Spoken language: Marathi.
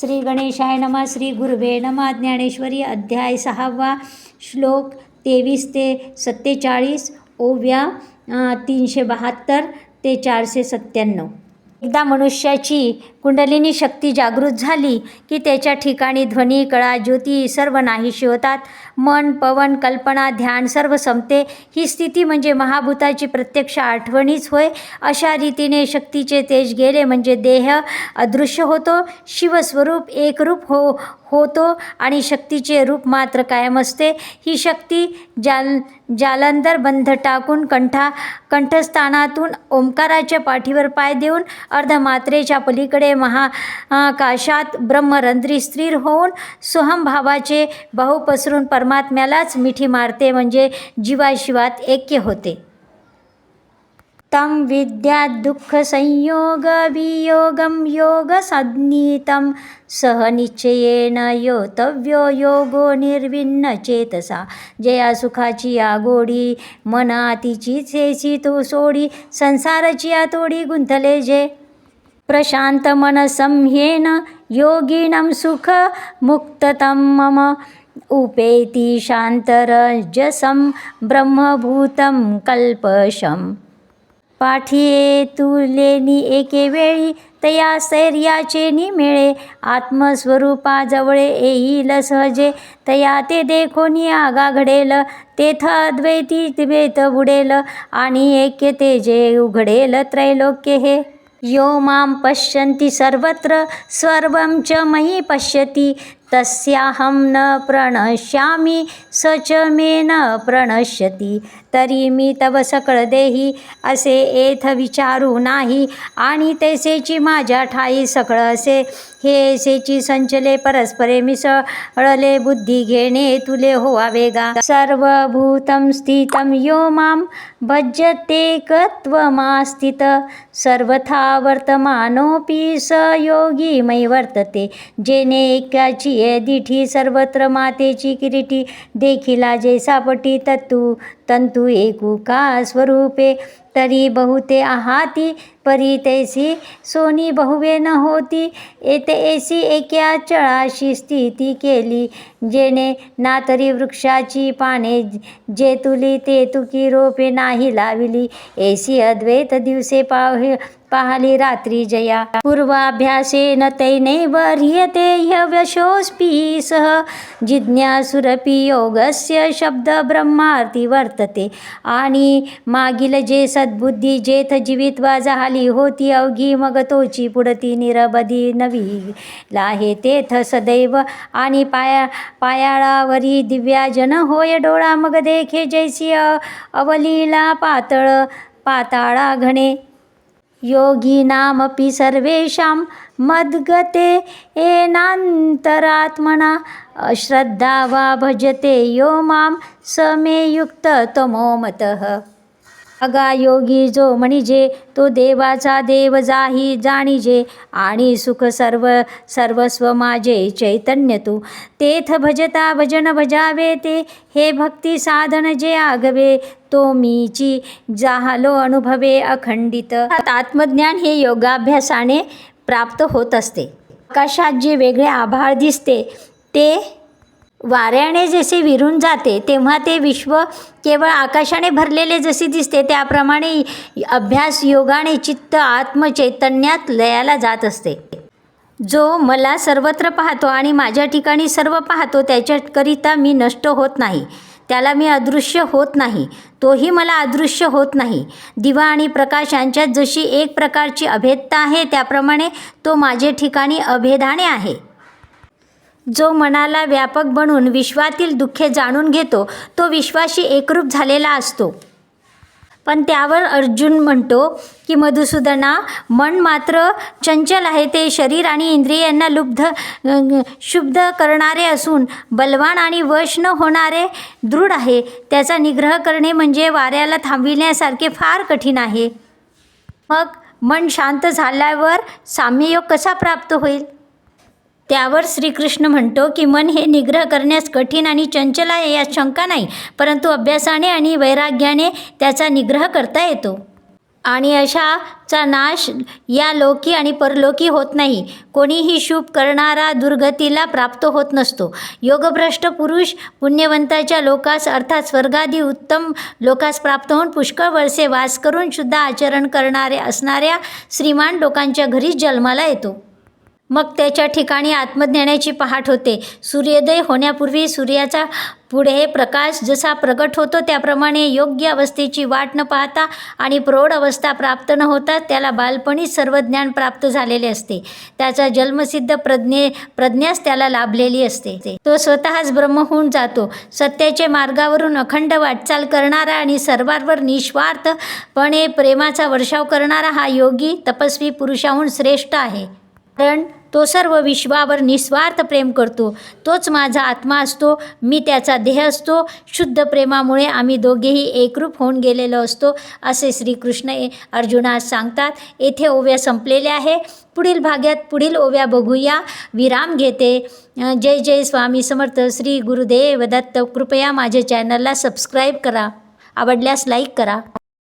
श्री गणेशाय नमः श्री गुरुवे नमः ज्ञानेश्वरी अध्याय सहावा श्लोक तेवीस ते सत्तेचाळीस ओव्या तीनशे बहात्तर ते चारशे सत्त्याण्णव. एकदा मनुष्याची कुंडलिनी शक्ती जागृत झाली की त्याच्या ठिकाणी ध्वनी कळा ज्योती सर्व नाहीशी होतात. मन पवन कल्पना ध्यान सर्व संपते. ही स्थिती म्हणजे महाभूताची प्रत्यक्ष आठवणीच होय. अशा रीतीने शक्तीचे तेज गेले म्हणजे देह अदृश्य होतो शिवस्वरूप एकरूप हो होतो आणि शक्तीचे रूप मात्र कायम असते. ही शक्ती जाल जालंधर बंध टाकून कंठा कंठस्थानातून ओंकाराच्या पाठीवर पाय देऊन अर्धमात्रेच्या पलीकडे महाकाशात ब्रह्मरंध्री स्थिर होऊन सोहमभावाचे बाहू पसरून परमात्म्यालाच मिठी मारते म्हणजे जीवाशिवात ऐक्य होते. तं विद्यात् योग योगसन्नीतं सह निश्चयेन योतव्यो योगो निर्विन्न चेतसा। जया सुखाची आगोडी मनातीची चेसी तो सोडी। संसाराची आतोडी गुंथले जे। प्रशान्तमनसंह्येन योगिनं सुखमुक्ततं मम। उपेति शान्तरजसं ब्रह्मभूतं कल्पशम् पाठिये तुलेनी एके वेळी तया सैर्याचे निमेळे आत्मस्वरूपाजवळे येईल सहजे। तया ते देखोनी आगा घडेल तेथ अद्वैती द्वेत बुडेल आणि ऐक्य तेजे उघडेल त्रैलोक्य हे। यो मां पश्यन्ति सर्वत्र सर्वं च मयि पश्यति। तस्याहं न प्रणश्यामि स च मे न प्रणश्यति। तरी मी तव सकळ देही असे एथ विचारू नाही। आणि तैसेची माझ्या ठाई सकळ असे। हे ऐसेची संचले परस्परे मिसळले बुद्धी घेणे तुले होवावे गा सर्वभूतं स्थितं यो मां भजतेकत्वमास्थित सर्वथा वर्तमानोपी स योगी मयि वर्तते। जेने एकाची ये दिठी सर्वत्र मातेची किरीटी. देखिला जे सापटी तत्तू तंतू एकू का स्वरूपे? तरी बहुते आहाती परी तैसी सोनी बहुवे न होती. येते ऐसी एक्या चळाशी स्थिती केली. जेणे ना तरी वृक्षाची पाने जे तुली ते तुकी रोपे नाही लाविली. ऐसी अद्वैत दिवसे पाह पाहली रात्री जया. पूर्वाभ्यासेन तैनैव ह्रियते ह्यवशोऽस्पि सह जिज्ञासुरपि योगस्य शब्द ब्रह्मार्थी वर्तते. आणि मागील जे सद्बुद्धी जेथ जीवित्वा झाली होती अवघी मग तोची पुढती निरबधी नवी लाहे. तेथ सदैव आणि पाया पायाळावरी दिव्याजन होय डोळा मग देखे जैसी अवलीला पातळ पाताळा घणे योगिनामपि सर्वेषां मद्गते येनान्तरात्मना श्रद्धा वा भजते यो मां स मे युक्ततमो मतः। अगा योगी जो म्हणजे तो देवाचा देव जाही जाणीजे. आणि सुख सर्व सर्वस्व माझे चैतन्य तू. तेथ भजता भजन भजावे ते हे भक्ती साधन जे आगवे तो मीची जाहलो अनुभवे अखंडित. आत्मज्ञान हे योगाभ्यासाने प्राप्त होत असते. आकाशात जे वेगळे आभाळ दिसते ते वाऱ्याने जसे विरून जाते तेव्हा ते विश्व केवळ आकाशाने भरलेले जसे दिसते. त्याप्रमाणे अभ्यास योगाने चित्त आत्मचैतन्यात लयाला जात असते. जो मला सर्वत्र पाहतो आणि माझ्या ठिकाणी सर्व पाहतो त्याच्याकरिता मी नष्ट होत नाही. त्याला मी अदृश्य होत नाही. तोही मला अदृश्य होत नाही. दिवा आणि प्रकाश यांच्यात जशी एक प्रकारची अभेदता आहे त्याप्रमाणे तो माझे ठिकाणी अभेदाने आहे. जो मनाला व्यापक बनून विश्वातील दुःखे जाणून घेतो तो विश्वाशी एकरूप झालेला असतो. पण त्यावर अर्जुन म्हणतो की मधुसूदना मन मात्र चंचल आहे. ते शरीर आणि इंद्रियांना लुब्ध शुद्ध करणारे असून बलवान आणि वश न होणारे दृढ आहे. त्याचा निग्रह करणे म्हणजे वाऱ्याला थांबविण्यासारखे फार कठीण आहे. मग मन शांत झाल्यावर साम्ययोग कसा प्राप्त होईल? त्यावर श्रीकृष्ण म्हणतो की मन हे निग्रह करण्यास कठीण आणि चंचल आहे यात शंका नाही. परंतु अभ्यासाने आणि वैराग्याने त्याचा निग्रह करता येतो. आणि अशाचा नाश या लोकी आणि परलोकी होत नाही. कोणीही शुभ करणारा दुर्गतीला प्राप्त होत नसतो. योगभ्रष्ट पुरुष पुण्यवंताच्या लोकास अर्थात स्वर्गादी उत्तम लोकास प्राप्त होऊन पुष्कळ वर्षे वास करून शुद्ध आचरण करणारे असणाऱ्या श्रीमान लोकांच्या घरीच जन्माला येतो. मग त्याच्या ठिकाणी आत्मज्ञानाची पहाट होते. सूर्योदय होण्यापूर्वी सूर्याचा पुढे प्रकाश जसा प्रगट होतो त्याप्रमाणे योग्य अवस्थेची वाट न पाहता आणि प्रौढ अवस्था प्राप्त न होता त्याला बालपणी सर्व ज्ञान प्राप्त झालेले असते. त्याचा जन्मसिद्ध प्रज्ञे प्रज्ञाच त्याला लाभलेली असते. तो स्वतःच ब्रह्म होऊन जातो. सत्याच्या मार्गावरून अखंड वाटचाल करणारा आणि सर्वांवर निस्वार्थपणे प्रेमाचा वर्षाव करणारा हा योगी तपस्वी पुरुषाहून श्रेष्ठ आहे. कारण तो सर्व विश्वावर निस्वार्थ प्रेम करतो. तोच माझा आत्मा असतो. मी त्याचा देह असतो. शुद्ध प्रेमामुळे आम्ही दोघेही एकरूप होऊन गेलेलो असतो असे श्रीकृष्ण अर्जुनास सांगतात. येथे ओव्या संपलेल्या आहे. पुढील भागात पुढील ओव्या बघूया. विराम घेते. जय जय स्वामी समर्थ. श्री गुरुदेव दत्त. कृपया माझ्या चॅनलला सबस्क्राईब करा. आवडल्यास लाईक करा.